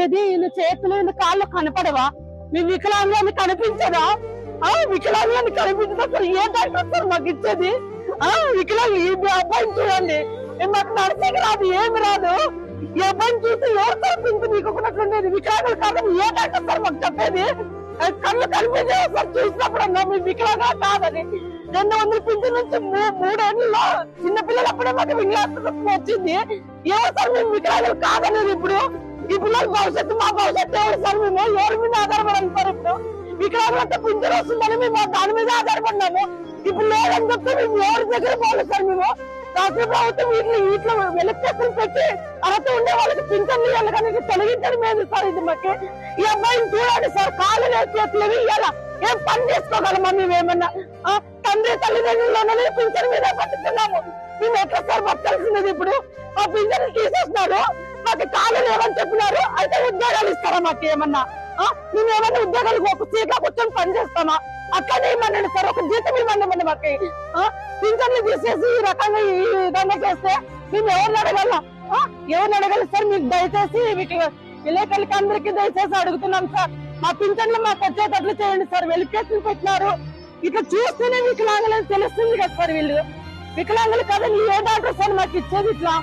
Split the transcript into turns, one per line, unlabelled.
చెప్పేది ఈయన చేతులు ఈయన కాళ్ళు కనపడవా? మీ వికలాంగులని కనిపించదా? ఆ వికలాంగులని కనిపించదా అసలు ఏ డాక్టర్ సార్ మాకు ఇచ్చేది? ఆ వికలాంగు ఈ అబ్బాయిని చూడండి. మాకు నడిచేకి రాదు ఏమి రాదు. ఈ అబ్బాయిని చూసి ఎవరు సార్ నీకు ఒకటి వికలాంగులు కాదని ఏ డాక్టర్ సార్ మాకు చెప్పేది? కళ్ళు కనిపించే సార్ చూసినప్పుడు అన్నా మీ వికలాంగా కాదని. రెండు వందల పింఛన్ నుంచి మూ- మూడేళ్ళలో చిన్న పిల్లలు అప్పుడే మాకు వింగ్లాస్ వచ్చింది. ఎవరు సార్ మేము వికలాంగులు కాదనేది ఇప్పుడు? ఈ పిల్లల భవిష్యత్తు మా భవిష్యత్తు ఎవరు సార్ మేము ఎవరి మీద ఆధారపడాలి సార్ ఇప్పుడు వికలాంగులంతా పింఛన్ వస్తుందని మేము దాని మీద ఆధారపడినాము. ఇప్పుడు లేదని చెప్తే మేము ఎవరి దగ్గర పోలేదు సార్ మేము రాష్ట్ర ప్రభుత్వం వీటిని వీటిలో వెలుక్కేసులు పెట్టి అర్హత ఉండే వాళ్ళకి పింఛన్లు వెళ్ళడానికి తొలగించడం ఏంది సార్ ఇది మాకు. ఈ అబ్బాయిని చూడండి సార్ కాళ్ళు లేదు చేతులు ఇవ్వాల? ఏం పని చేసుకోగలమా మేము ఏమన్నా? తండ్రి తల్లిదండ్రులు పింఛన్ మీద బతుకుతున్నాము. మేము ఎట్లా సార్ బతకాల్సినది ఇప్పుడు? ఆ పింఛన్ తీసేస్తున్నాడు మాకు కాళ్ళు లేవని చెప్పినారు. అయితే ఉద్యోగాలు ఇస్తారా మాకు ఏమన్నా? ఆ, మేము ఏమన్నా ఉద్యోగాలు ఒక సీట్లో కూర్చొని పని చేస్తామా? అట్లనే ఇవ్వమండి సార్. ఒక జీతం ఇవ్వండి మాకు. ఆ, పింఛన్లు తీసేసి ఈ రకంగా ఈ విధంగా చేస్తే మేము ఎవరిని అడగల? ఎవరిని అడగాలి సార్? మీకు దయచేసి మీకు విలేకరులకి అందరికీ దయచేసి అడుగుతున్నాం సార్. మా పింఛన్లు మాకు వచ్చేటట్లు చేయండి సార్. వెలికేసులు పెట్టినారు. ఇట్లా చూస్తేనే వికలాంగులని తెలుస్తుంది కదా సార్ వీళ్ళు. వికలాంగులు కదండి ఏ డాక్టర్ సార్ మాకు ఇచ్చేది ఇట్లా?